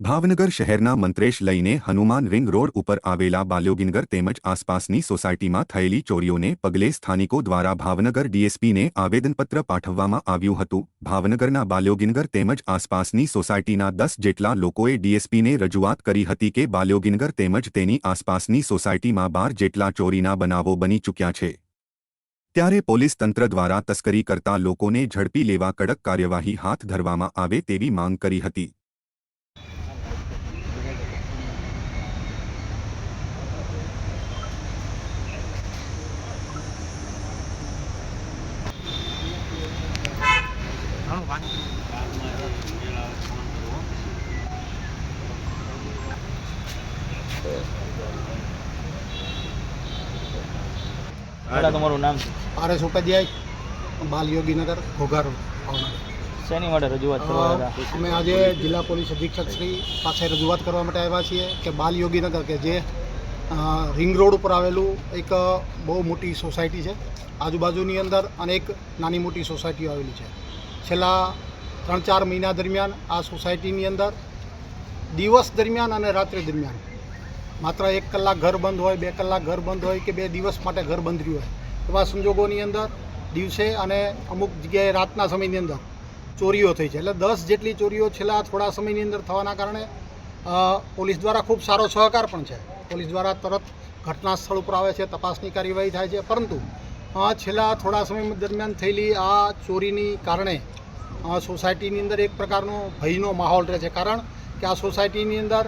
ભાવનગર શહેરના મંત્રેશ લઈને Hanuman ring road ઉપર આવેલા બાલ્યોગિનગર તેમજ આસપાસની સોસાયટીમાં થયેલી ચોરીઓને પગલે સ્થાનિકો દ્વારા ભાવનગર ડીએસપીને આવેદનપત્ર પાઠવવામાં આવ્યું હતું. ભાવનગરના બાલ્યોગિનગર તેમજ આસપાસની સોસાયટીના દસ જેટલા લોકોએ ડીએસપીને રજૂઆત કરી હતી કે બાલ્યોગિનગર તેમજ તેની આસપાસની સોસાયટીમાં બાર જેટલા ચોરીના બનાવો બની ચૂક્યા છે. ત્યારે પોલીસ તંત્ર દ્વારા તસ્કરી કરતા લોકોને ઝડપી લેવા કડક કાર્યવાહી હાથ ધરવામાં આવે તેવી માંગ કરી હતી. તમારું નામ છે આરએસ ઉપાધ્યાય બાલ યોગીનગર ઘોઘા શેની માટે રજૂઆત કરવા આવ્યા અમે આજે જિલ્લા પોલીસ અધિક્ષક શ્રી પાસે રજૂઆત કરવા માટે આવ્યા છીએ કે બાલ યોગીનગર કે જે રિંગ રોડ ઉપર આવેલું એક બહુ મોટી સોસાયટી છે આજુબાજુની અંદર અનેક નાની મોટી સોસાયટીઓ આવેલી છે છેલ્લા ત્રણ ચાર મહિના દરમિયાન આ સોસાયટીની અંદર, દિવસ દરમિયાન અને રાત્રિ દરમિયાન. માત્ર એક કલાક ઘર બંધ હોય, બે કલાક ઘર બંધ હોય કે બે દિવસ માટે ઘર બંધ રહ્યું હોય. એવા સંજોગોની અંદર દિવસે અને અમુક જગ્યાએ રાતના સમયની અંદર ચોરીઓ થઈ છે. એટલે દસ જેટલી ચોરીઓ છેલ્લા થોડા સમયની અંદર થવાના કારણે પોલીસ દ્વારા ખૂબ સારો સહકાર પણ છે. પોલીસ દ્વારા તરત ઘટના સ્થળ ઉપર આવે છે, તપાસની કાર્યવાહી થાય છે. પરંતુ છેલ્લા થોડા સમય દરમિયાન થયેલી આ ચોરીની કારણે સોસાયટીની અંદર એક પ્રકારનો ભયનો માહોલ રહે છે. કારણ કે આ સોસાયટીની અંદર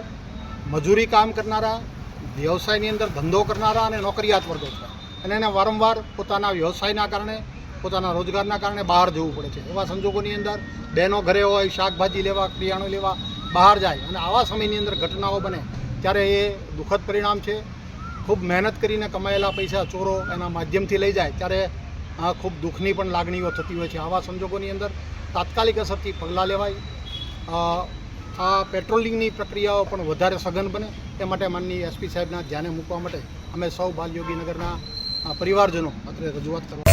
મજૂરી કામ કરનારા, વ્યવસાયની અંદર ધંધો કરનારા અને નોકરિયાત વર્ગો છે. અને એને વારંવાર પોતાના વ્યવસાયના કારણે, પોતાના રોજગારના કારણે બહાર જવું પડે છે. એવા સંજોગોની અંદર બહેનો ઘરે હોય, શાકભાજી લેવા ક્રિયાણું લેવા બહાર જાય અને આવા સમયની અંદર ઘટનાઓ બને, ત્યારે એ દુઃખદ પરિણામ છે. ખૂબ મહેનત કરીને કમાયેલા પૈસા ચોરો એના માધ્યમથી લઈ જાય ત્યારે ખૂબ દુઃખની પણ લાગણીઓ થતી હોય છે. આવા સંજોગોની અંદર તાત્કાલિક અસરથી પગલાં લેવાય. આ પેટ્રોલિંગની પ્રક્રિયાઓ પણ વધારે સઘન બને. એ માટે માનની એસપી સાહેબના ધ્યાને મૂકવા માટે અમે સૌ બાલયોગીનગરના પરિવારજનો અત્રે રજૂઆત કરવા